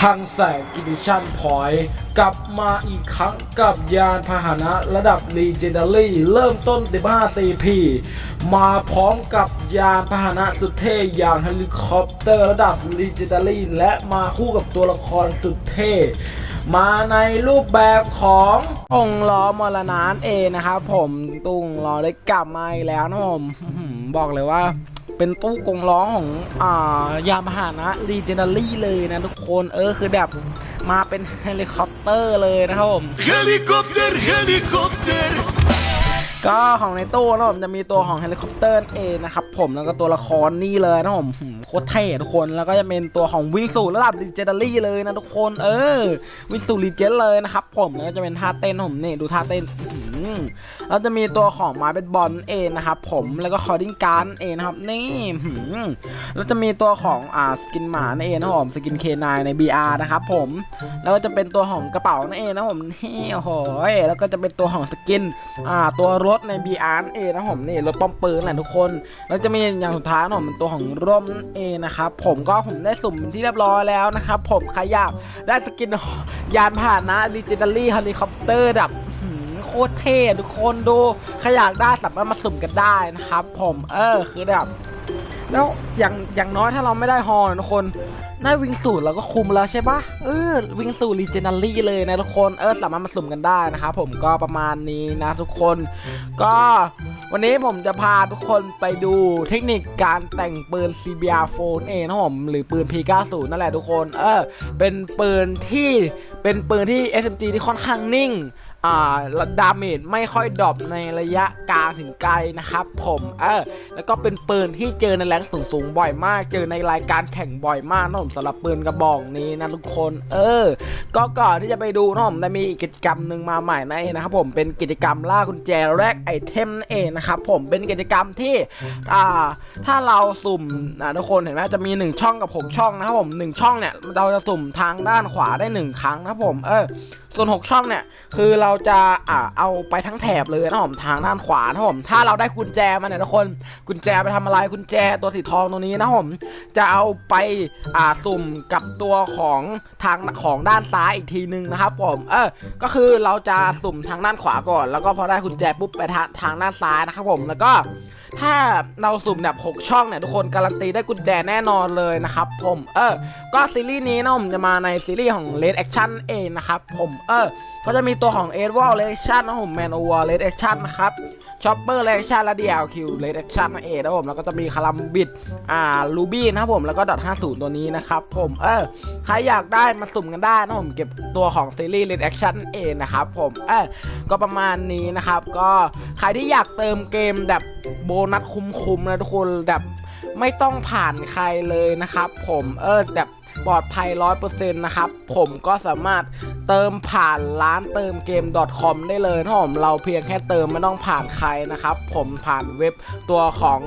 คังแสงกิดิชันพอยกลับมาอีกครั้งกับยานพาหนะระดับ Legendary เริ่มต้น 15 CP มาพร้อมกับยานพาหนะสุดเท่อย่างเฮลิคอปเตอร์ระดับ Legendary และมาคู่กับตัวละครสุดเท่มาในรูปแบบขององล้อมรณานเอนะครับผมตุ้งล้อได้กลับมาอีกแล้วนะผมบอกเลยว่า เป็นตู้กงล้อของอ่ายานพาหนะรีเจน a รี่เลยนะทุกคนเออคือแบบมาเป็นเฮลิคอปเตอร์เลยนะครับผม ก็ของในตู้นะผมจะมีตัวของเฮลิคอปเตอร์เองนะครับผมแล้วก็ตัวละครนี่เลยนะผมโคตรเท่ทุกคนแล้วก็จะเป็นตัวของวิ่งสูระดับรีเจน a รี่เลยนะทุกคนเออวิ่งสู่รีเจนเลยนะครับผมแล้วก็จะเป็นท่าเต้นผมนี่ดูท่าเต้นแล้วจะมีตัวของไม้เบสบอลเองนะครับผมแล้วก็คอร์ดิ้งการ์ดเองนะครับนี่แล้วจะมีตัวของอ่าสกินหมานั่นเองนะผมสกินเคนายใน BR นะครับผมแล้วก็จะเป็นตัวของกระเป๋านั่นเองนะผมนี่โอ้โหแล้วก็จะเป็นตัวของสกินอ่าตัวรถใน BR นั่นเอนะผมนี่รถป้อมปืนแหละทุกคน แล้วจะมีอย่างสุดท้ายนะผมเป็นตัวของร่มนั่นเอนะครับผมก็ผมได้สุ่มเป็นที่เรียบร้อยแล้วนะครับผมใครอยากได้สกินยานพาหนะ Legendary Helicopter แบบหืมโคตรเท่ทุกคนดูใครอยากได้สามารถมาสุ่มกันได้นะครับ ผมเออคือแบบแล้วอย่างอย่างน้อยถ้าเราไม่ได้ฮอนะทุกคน ได้วิงสูตรเราก็คุมแล้วใช่ปะเออวิงสูตรรีเจนารี่เลยนะทุกคนเออสามารถมาสุ่มกันได้นะครับผมก็ประมาณนี้นะทุกคน ก็วันนี้ผมจะพาทุกคนไปดูเทคนิคการแต่งปืน CBR 4 เองนะผมหรือปืน P90 นั่นแหละทุกคน เออเป็นปืนที่เป็นปืนที่ SMG ที่ค่อนข้างนิ่ง อ่าดาเมจไม่ค่อยดรอปในระยะกลางถึงไกลนะครับผมเออแล้วก็เป็นปืนที่เจอในแรงสูงสูงๆบ่อยมาก เจอในรายการแข่งบ่อยมากนะผมสำหรับปืนกระบอกนี้นะทุกคน เออ ก็ก่อนที่จะไปดูนะผมได้มีกิจกรรมหนึ่งมาใหม่นั่นนะครับผมเป็นกิจกรรมล่ากุญแจแรกไอเทมนั่นเองนะครับผมเป็นกิจกรรมที่อ่าถ้าเราสุ่มนะทุกคนเห็นไหมจะมีหนึ่งช่องกับผมช่องนะครับผมหนึ่งช่องเนี่ยเราจะสุ่มทางด้านขวาได้หนึ่งครั้งนะครับผมเออ ส่วน 6 ช่องเนี่ย คือเราจะอ่าเอาไปทั้งแถบเลยนะผมทางด้านขวานะผมถ้าเราได้กุญแจมาเนี่ยทุกคนกุญแจไปทำอะไรกุญแจตัวสีทองตรงนี้นะผมจะเอาไปอ่าสุ่มกับตัวของทางของด้านซ้ายอีกทีนึงนะครับผมเออก็คือเราจะสุ่มทางด้านขวาก่อน แล้วก็พอได้กุญแจปุ๊บไปทางทางด้านซ้ายนะครับผมแล้วก็ ถ้าเราสุ่มแบบ6ช่องเนี่ยทุกคนการันตีได้กุญแจแน่นอนเลยนะครับผมเออ ก็ซีรีส์นี้นะผมจะมาในซีรีส์ของ Red Action เองนะครับผมเออ ก็จะมีตัวของ e d w a r d Red Action นะผม Man o v e r Red Action นะครับ Chopper Red Action และ DLQ Red Action นั่นเองนะผมแล้วก็จะมีคารัมบิดอ่า Ruby นะครับผมแล้วก็ .50 ตัวนี้นะครับผมเออใครอยากได้มาสุ่มกันได้นะผมเก็บตัวของซีรีส์ Red Action เองนะครับผมเออก็ประมาณนี้นะครับ ก็ใครที่อยากเติมเกมแบบโบนัสคุ้มๆนะทุกคนแบบไม่ต้องผ่านใครเลยนะครับ ผมเออแบบ ปลอดภัย 100%นะครับ ผมก็สามารถเติมผ่านร้านเติมเกม .com ได้เลยนะผมเราเพียงแค่เติมไม่ต้องผ่านใครนะครับ ผมผ่านเว็บตัวของ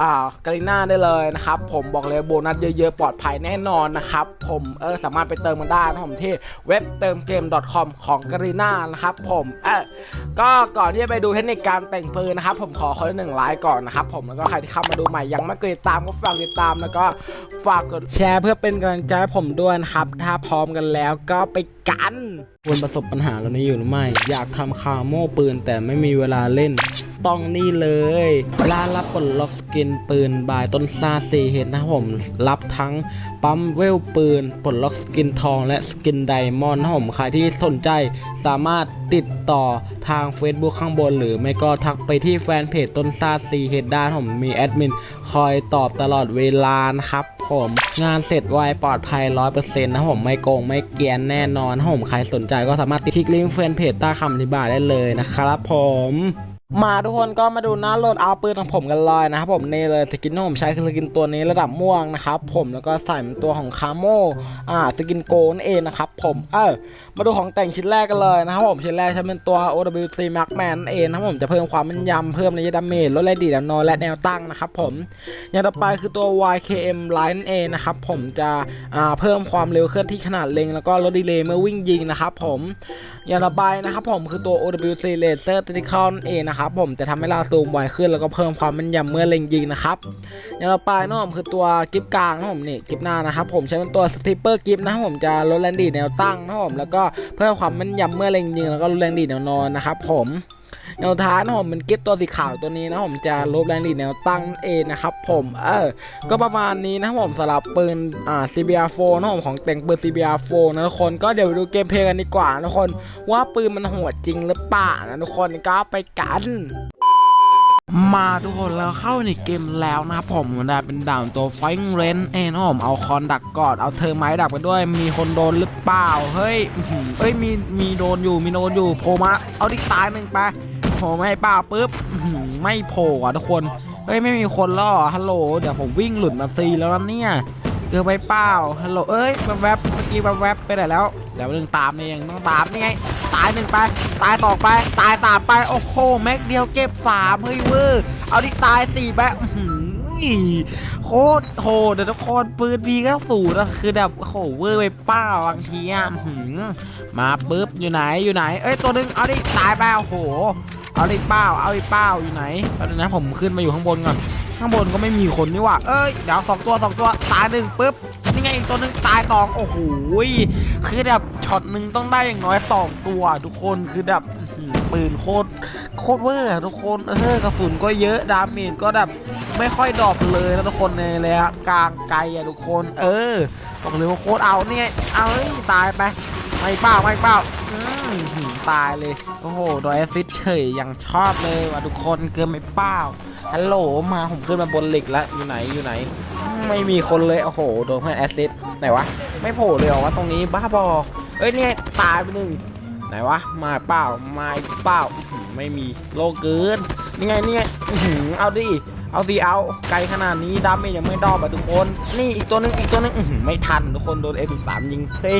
อ่ากาลิน่าได้เลยนะครับ ผมบอกเลยโบนัสเยอะๆ ปลอดภัยแน่นอนนะครับ ผมเออสามารถไปเติมมันได้นะผมที่เว็บเติมเกม .com ของกาลิน่านะครับ ผมเออก็ก่อนที่จะไปดูเทคนิคการแต่งปืนนะครับ ผมขอคนละหนึ่งไลค์ก่อนนะครับ ผมแล้วก็ใครที่เข้ามาดูใหม่ยังไม่เคยติดตามก็ฝากติดตามแล้วก็ฝากกดแชร์เพื่อเป็นกำลังใจให้ผมด้วยนะครับ ถ้าพร้อมกันแล้วก็ไป กันควรประสบปัญหาแล้วนี้อยู่หรือไม่ อยากทำคาโม่ปืนแต่ไม่มีเวลาเล่น ต้องนี่เลยร้านรับปลดล็อกสกินปืนบายต้นซาซีเฮดนะครับผมรับทั้งปั๊มเวลปืนปลดล็อกสกินทองและสกินไดมอนด์นะครับผมใครที่สนใจสามารถติดต่อทาง Facebook ข้างบน หรือไม่ก็ทักไปที่แฟนเพจต้นซาซีเฮดด้านผมมีแอดมินคอยตอบตลอดเวลานะครับผมงานเสร็จไวปลอดภัย 100%นะครับผมไม่โกงไม่เกียนแน่นอนผมใครสนใจก็สามารถติดคลิกลิงก์แฟนเพจต้คำอธิบายได้เลยนะครับผม มาทุกคนก็มาดูหน้าโหลดเอาปืนของผมกันเลยนะครับผมนี่เลยสกินที่ผมใช้คือสกินตัวนี้ระดับม่วงนะครับผมแล้วก็ใส่เป็นตัวของคาโมอ่าสกินโกนั่นเองนะครับผมเออมาดูของแต่งชิ้นแรกกันเลยนะครับผมชิ้นแรกใช้เป็นตัว OWC Markman เองนะครับผมจะเพิ่มความแม่นยำเพิ่มระยะดาเมจลดแรงดีดนนอนและแนวตั้งนะครับผมอย่างต่อไปคือตัว YKM Line นั่นเองนะครับผมจะอ่าเพิ่มความเร็วเคลื่อนที่ขนาดเล็งแล้วก็ลดดีเลย์เมื่อวิ่งยิงนะครับผมอย่างต่อไปนะครับผมคือตัว OWC Laser Tactical เองนะครับนะครับผมจะทำให้เราซูมไวขึ้นแล้วก็เพิ่มความแม่นยำเมื่อเล็งยิงนะครับอย่างเราไปนะผมคือตัวกิฟกลางนะผมนี่กิฟหน้านะครับผมใช้เป็นตัวสติปเปอร์กิฟนะผมจะลดแรงดีแนวตั้งนะผมแล้วก็เพิ่มความแม่นยำเมื่อเล็งยิงแล้วก็ลดแรงดีแนวนอนนะครับผม แนวท้ายนะผมเป็นกิฟตัวสีขาวตัวนี้นะผมจะลบแรงดีแนวตั้งเองนะครับผมเออก็ประมาณนี้นะผมสำหรับปืนอ่า CBR4 นะผมของแต่งปืน CBR4 นะทุกคนก็เดี๋ยวไปดูเกมเพลย์กันดีกว่านะทุกคนว่าปืนมันโหดจริงหรือเปล่านะทุกคนก็ไปกัน มาทุกคนแล้วเข้าในเกมแล้วนะครับผมได้เป็นด่านตัวไฟเรนเองนะผมเอาคอนดักกอดเอาเธอไม้ดักไปด้วย มีคนโดนหรือเปล่า เฮ้ยเอ้ยมีมีโดนอยู่มีโดนอยู่โผล่มาเอาที่ตายหนึ่งไปโผล่มาให้เปล่าปุ๊บไม่โผล่อะทุกคนเฮ้ยไม่มีคนแล้วเหรอฮัลโหลเดี๋ยวผมวิ่งหลุดมาซีแล้วนะเนี่ย เจอไปเปล่าฮัลโหลเอ้ยแวบๆเมื่อกี้แวบๆไปไหนแล้วเดี๋ยวหนึ่งตามนี่เองต้องตามนี่ไงตายหนึ่งไป ตายสองไปตายสามไปโอ้โหแม็กเดียวเก็บสามเฮ้ยเวอร์เอาดิตายสี่ไปอื้อหือโคตรโหเดี๋ยวทุกคนปืนพีก็สูตรนะคือแบบโอ้โหเวอร์ไปเป้าบางทีอะหือมาปุ๊บอยู่ไหนอยู่ไหน เอ้ยตัวหนึงเอาดิตายไปโอ้โหเอาดิเป้าเอาดิเป้าอยู่ไหนแป๊บนึงนะผมขึ้นมาอยู่ข้างบนก่อน ข้างบนก็ไม่มีคนนี่ว่าเอ้ยเดี๋ยวสองตัวสองตัวตายหนึ่งปุ๊บนี่ไงอีกตัวหนึ่งตายสองโอ้โหคือแบบช็อตหนึ่งต้องได้อย่างน้อยสองตัวทุกคนคือแบบปืนโคตรโคตรเวอร์ทุกคนเออกระสุนก็เยอะดาเมจก็แบบไม่ค่อยดรอปเลยนะทุกคนในระยะกลางไกลอะทุกคน เออบอกเลยว่าโคตรเอาเนี่ยเอาเฮ้ยตายไปไม่เปล่าไม่เปล่า ตายเลย โอ้โหโดยแอซซิดเฉยอย่างชอบเลยว่ะทุกคนเกินไม่เปล่าฮัลโหลมาผมขึ้นมาบนเหล็กแล้วอยู่ไหนอยู่ไหน ไม่มีคนเลย โอ้โหโดนเพื่อนแอซซิดไหนวะ ไม่โผล่เลยเหรอวะตรงนี้บ้าบอ เอ้ยเนี่ยตายไปหนึ่งไหนวะ มาเปล่ามาเปล่าไม่มีโลเกินนี่ไงนี่ไงเอาดิเอาดิเอาไกลขนาดนี้ดาเมจยังไม่ดอปอะทุกคน นี่อีกตัวหนึงอีกตัวหนึงไม่ทันทุกคนโดนเอสามยิงเฮ้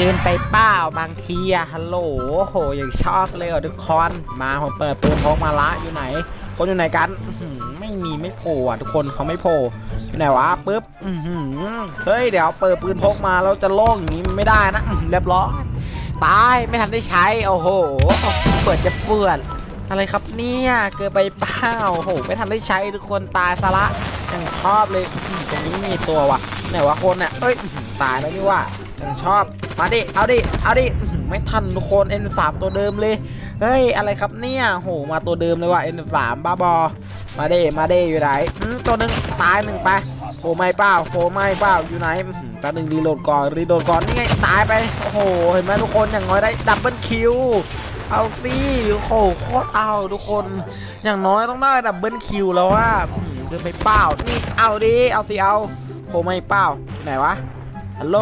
เกินไปเปล่าบางทีอะฮัลโหลโหอย่างชอบเลยอะทุกคนมาผมเปิดปืนพกมาละอยู่ไหน คนอยู่ไหนกันไม่มีไม่โผล่อะทุกคนเขาไม่โผล่อยู่ไหนวะปุ๊บอื้อหือเฮ้ยเดี๋ยวเปิดปืนพกมาแล้วจะโล่งอย่างนี้ไม่ได้นะเรียบร้อยตายไม่ทันได้ใช้โอ้โหเปิดจะเปื่อนอะไรครับเนี่ยเกินไปเปล่าโอ้โหไม่ทันได้ใช้ทุกคนตายซะละยังชอบเลยตรงนี้มีตัววะไหนวะคนเนี่ยเอ้ยตายแล้วนี่ว่ายังชอบ มาดิ เอาดิ เอาดิ ไม่ทันทุกคน N3 ตัวเดิมเลย เฮ้ย อะไรครับเนี่ย โห มาตัวเดิมเลยว่ะ N3 บ้าบอ มาดิมาดิอยู่ไหนตัวหนึ่งตายหนึ่งไปโฟไม่เปล่าโฟไม่เปล่าอยู่ไหนอื้อหือแป๊บนึงรีโหลดก่อน รีโหลดก่อน นี่ไง ตายไป โอ้โห เห็นไหมทุกคน อย่างน้อยได้ดับเบิลคิว เอาสิโอ้โหโคตรเอาทุกคน อย่างน้อยต้องได้ดับเบิลคิวแล้วว่าเดินไปเปล่า นี่ เอาดิ เอาสิ เอาโฟไม่เปล่า ไหนวะ ฮัลโหล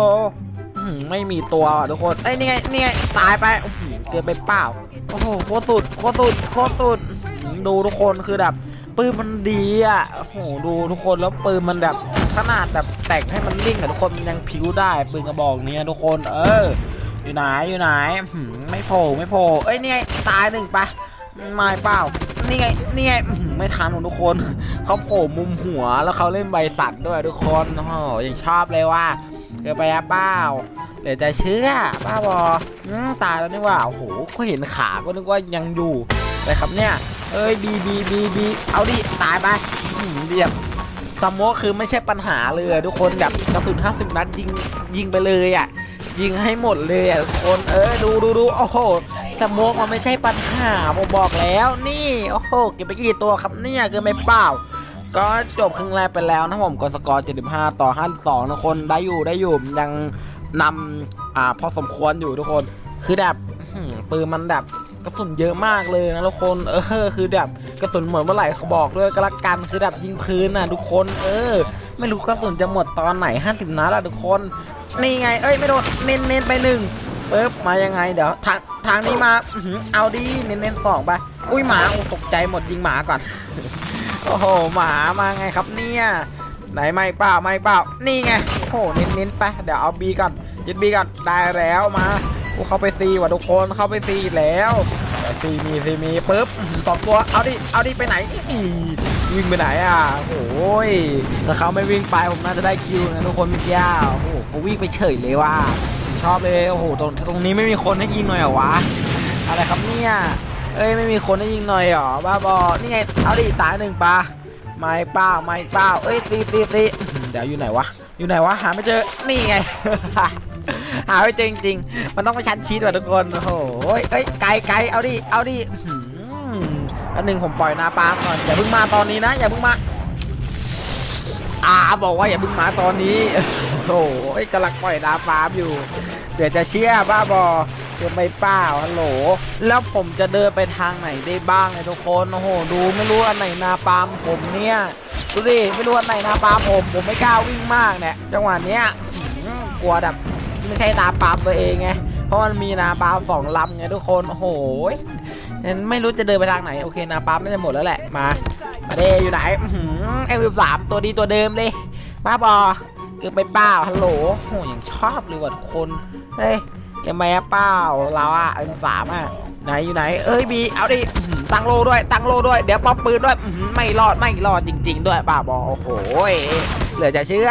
ไม่มีตัวอะทุกคนเอ้ยนี่ไงนี่ไงตายไปอื้อหือเกินไปเปล่าโอ้โหโคตรสุดโคตรสุดโคตรสุดอื้อหือดูทุกคนคือแบบปืนมันดีอะโอ้โหดูทุกคนแล้วปืนมันแบบขนาดแบบแต่งให้มันนิ่งอะทุกคนมันยังพิ้วได้ปืนกระบอกเนี้ยทุกคน เออ อยู่ไหนอยู่ไหนอื้อหือไม่โผล่ไม่โผล่เอ้ยนี่ไงตายหนึ่งไปไม่เปล่านี่ไงนี่ไงอื้อหือไม่ทันของทุกคนเขาโผล่มุมหัวแล้วเขาเล่นใบสั่นด้วยทุกคนโอ้โหยังชอบเลยว่าเกินไปอะเปล่าเหลือจะเชื่อบ้าบอตายแล้วนี่ว่าโอ้โหก็เห็นขาก็นึกว่ายังอยู่อะไรครับเนี่ย เอ้ยบีบีบีบีเอาดิตายไปอื้อหือเรียบสโมกคือไม่ใช่ปัญหาเลยทุกคนแบบกระสุน50นัดยิงยิงไปเลยอะยิงให้หมดเลยอะทุกคนเออดูดูดูโอ้โหสโมกมันไม่ใช่ปัญหาผมบอกแล้ว นี่โอ้โหเก็บไปกี่ตัวครับเนี่ยเกินไปเปล่า ก็จบครึ่งแรกไปแล้วนะผมกดสกอร์ 75 ต่อ 52 นะคนได้อยู่ได้อยู่ยังนำอ่าพอสมควรอยู่ทุกคน คือแบบปืนมันแบบกระสุนเยอะมากเลยนะทุกคนเออคือแบบกระสุนหมดเมื่อไหร่เขาบอกด้วยก็ละกันคือแบบยิงพื้นนะทุกคน เออ ไม่รู้กระสุนจะหมดตอนไหน 50 นัดละทุกคนนี่ไง เอ้ยไม่โดนเน้นเน้นไปหนึ่งปึ๊บมายังไงเดี๋ยวทางทางนี้มาเอาดีเน้นเน้นสองไปอุ้ยหมาตกใจหมดยิงหมาก่อน โอ้โหหมามาไงครับเนี่ยไหนไม่เปล่าไม่เปล่านี่ไงโอ้โหเน้นๆไปเดี๋ยวเอาบีก่อนยึดบีก่อนได้แล้วมากูเข้าไปซีว่ะทุกคนเข้าไปซีแล้วซีมีซีมีปุ๊บสองตัวเอาดิเอาดิไปไหนวิ่งไปไหนอะโอ้ยถ้าเขาไม่วิ่งไปผมน่าจะได้คิวนะทุกคนเมื่อกี้โอ้โหเขาวิ่งไปเฉยเลยว่ะชชอบเลยโอ้โหตรงตรงนี้ไม่มีคนให้ยิงหน่อยเหรอวะอะไรครับเนี่ย เอ้ยไม่มีคนให้ยิงหน่อยหรอบ้าบอนี่ไงเอาดิตายหนึ่งปะไม่เปล่าไม่เปล่าเอ้ยตีตีตีเดี๋ยวอยู่ไหนวะอยู่ไหนวะหาไม่เจอนี่ไงหาไม่เจอจริงๆมันต้องไปชั้นชีตว่ะทุกคนโอ้โหเอ้ยไกลไกลเอาดิเอาดิอันหนึ่งผมปล่อยนาปาล์มก่อนอย่าเพิ่งมาตอนนี้นะอย่าเพิ่งมาอ่าบอกว่าอย่าเพิ่งมาตอนนี้โอ้โหกำลังปล่อยดาฟามอยู่เดี๋ยวจะเชื่อบ้าบอ เดี๋ยวไม่เปล่าฮัลโหล แล้วผมจะเดินไปทางไหนได้บ้างเนี่ยทุกคน โอ้โห ดูไม่รู้อันไหนนาปามผมเนี่ย ดูดิ ไม่รู้อันไหนนาปามผม ผมไม่กล้าวิ่งมากเนี่ย จังหวะเนี้ยกลัวแบบไม่ใช่นาปามตัวเองไง เพราะมันมีนาปามสองลำไงทุกคน โอ้โหงั้นไม่รู้จะเดินไปทางไหน โอเคนาปาล์มน่าจะหมดแล้วแหละ มา มาเดอยู่ไหนเอ็มสามตัวดีตัวเดิมเลยบ้าบอเกิดไปเปล่าฮัลโหลโอ้ยังชอบเลยว่ะทุกคน เฮ้ย เกมแม่เปล่าเราอะเอ็มสามอะไหนอยู่ไหน เอ้ยบีเอาดิตั้งโลด้วยตั้งโลด้วยเดี๋ยวป๊อปปืนด้วยอื้อหือไม่รอดไม่รอดจริง ๆ ด้วยบ้าบอโอ้โหเหลือจะเชื่อ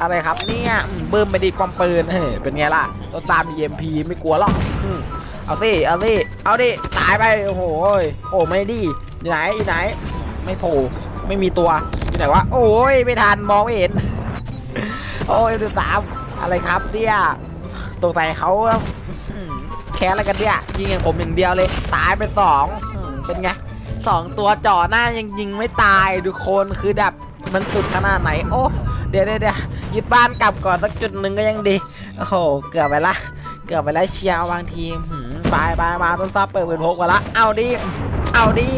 อะไรครับเนี่ยอื้อบึ้มไปดิปอมปืนเฮ้ยเป็นไงล่ะตัวตาม EMP ไม่กลัวหรอกเอาสิเอาสิเอาดิตายไปโอ้โหโอ้ไม่ดีอยู่ไหนอยู่ไหน ไม่โผล่ไม่มีตัวอยู่ไหนวะโอ้ยไม่ทันมองไม่เห็นโอ้ยดูสามอะไรครับเนี่ย ตกใจเขาอื้อหือแค่อะไรกันเนี่ยยิงอย่างผมอย่างเดียวเลย ตายไปสองเป็นไงสองตัวจ่อหน้ายังยิงไม่ตายทุกคนคือแบบมันสุดขนาดไหน โอ้เดี๋ยวเดี๋ยวเดี๋ยวยึดบ้านกลับก่อนสักจุดหนึ่งก็ยังดี โอ้โห เกือบไปละ เกือบไปแล้วเชียวบางทีมบายบายมาต้นซับเปิดปืนพกมาละ เอาดิ เอาดิ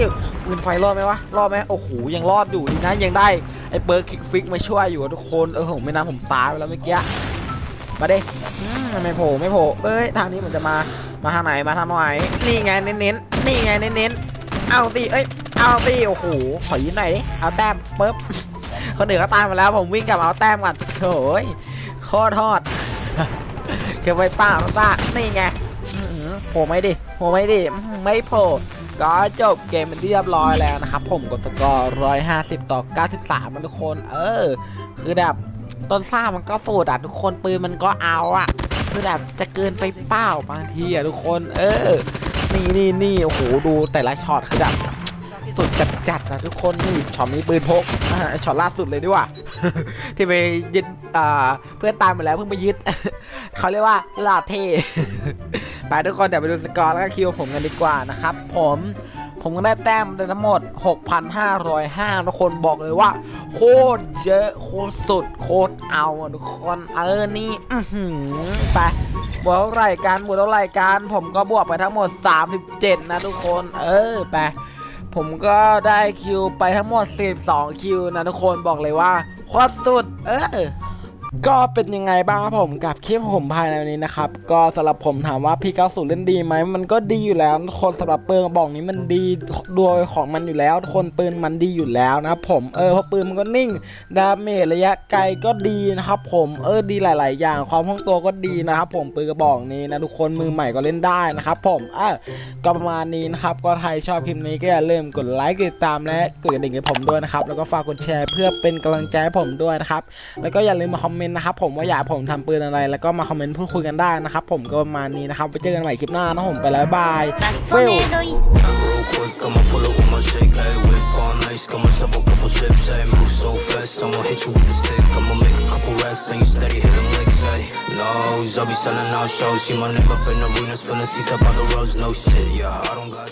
ปืนไฟรอดไหมวะ รอดไหมโอ้โห ยังรอดอยู่ดีนะ ยังได้ ไอ้เปิร์คิกฟิกมาช่วยอยู่ทุกคน เออผมไม่น่าผมตายไปแล้วเมื่อกี้ มาเดิอืมไม่โผล่ไม่โผล่เอ้ยทางนี้มันจะมา มาทางไหนมาทางไหนนี่ไงเน้นๆนี่ไงเน้นๆเอาสิเอ้ยเอาสิโอ้โหขอยินหน่อยดิเอาแต้มปึ๊บคนอื่นเขาตายมาแล้วผมวิ่งกลับเอาแต้มก่อนโอ้ยโคตรทอดเก็บไว้ป้าป้านี่ไงโผล่ไม่ดิโผล่ไม่ดิไม่โผล่ก็จบเกมเป็นที่เรียบร้อยแล้วนะครับ ผมกดสกอร์150 ต่อ 93มันทุกคน เออ คือแบบ ต้นซ่ามันก็สูดอะทุกคนปืนมันก็เอาอะคือแบบจะเกินไปเป้าบางทีอะทุกคน เออ นี่นี่นี่โอ้โหดูแต่ละช็อตคือแบบสุดจัดจัดนะทุกคนนี่ช็อตนี้ปืนพกช็อตล่าสุดเลยดีกว่า ที่ไปยึดอ่าเพื่อนตามไปแล้วเพิ่งไปยึดเขาเรียกว่าลาเทไปทุกคนเดี๋ยวไปดูสกอร์แล้วก็คิวผมกันดีกว่านะครับ ผม ผมก็ได้แต้มไปทั้งหมด 6,505 ทุกคนบอกเลยว่า โคตรเยอะ โคตรสุด โคตรเอาทุกคนเออนี่อื้อหือไปบวกเท่าไหร่กันบวกเท่าไหร่กันผมก็บวกไปทั้งหมด 37 นะทุกคน เออไปผมก็ได้คิวไปทั้งหมด 12 คิวนะทุกคนบอกเลยว่าโคตรสุด เออ ก็เป็นยังไงบ้างครับผมกับคลิปผมภายในวันนี้นะครับ ก็สำหรับผมถามว่าพี่90เล่นดีไหมมันก็ดีอยู่แล้วทุกคนสำหรับปืนกระบอกนี้มันดีโดยของมันอยู่แล้วทุกคนปืนมันดีอยู่แล้วนะครับผมเออเพราะปืนมันก็นิ่งดาเมจระยะไกลก็ดีนะครับผมเออดีหลาย ๆ อย่างความคล่องตัวก็ดีนะครับผมปืนกระบอกนี้นะทุกคนมือใหม่ก็เล่นได้นะครับผมอะก็ประมาณนี้นะครับก็ใครชอบคลิปนี้ก็อย่าลืมกดไลค์กดติดตามและกดกระดิ่งให้ผมด้วยนะครับแล้วก็ฝากกดแชร์เพื่อเป็นกำลังใจให้ผมด้วยนะครับแล้วก็อย่าลืมมาคอมเมนต์นะครับผมว่าอยากให้ผมทำปืนอะไร แล้วก็มาคอมเมนต์พูดคุยกันได้นะครับผมก็ประมาณนี้นะครับไปเจอกันใหม่คลิปหน้านะผมไปแล้วบายฟิล Real quick, I'ma pull up with my shake, hey, whip on ice, got myself a couple chips, hey, move so fast, I'ma hit you with the stick, I'ma make a couple racks, and you steady hitting licks, hey, nose, I'll be selling out shows, see my name up in arenas, filling seats up on the roads, no shit, yeah, I don't got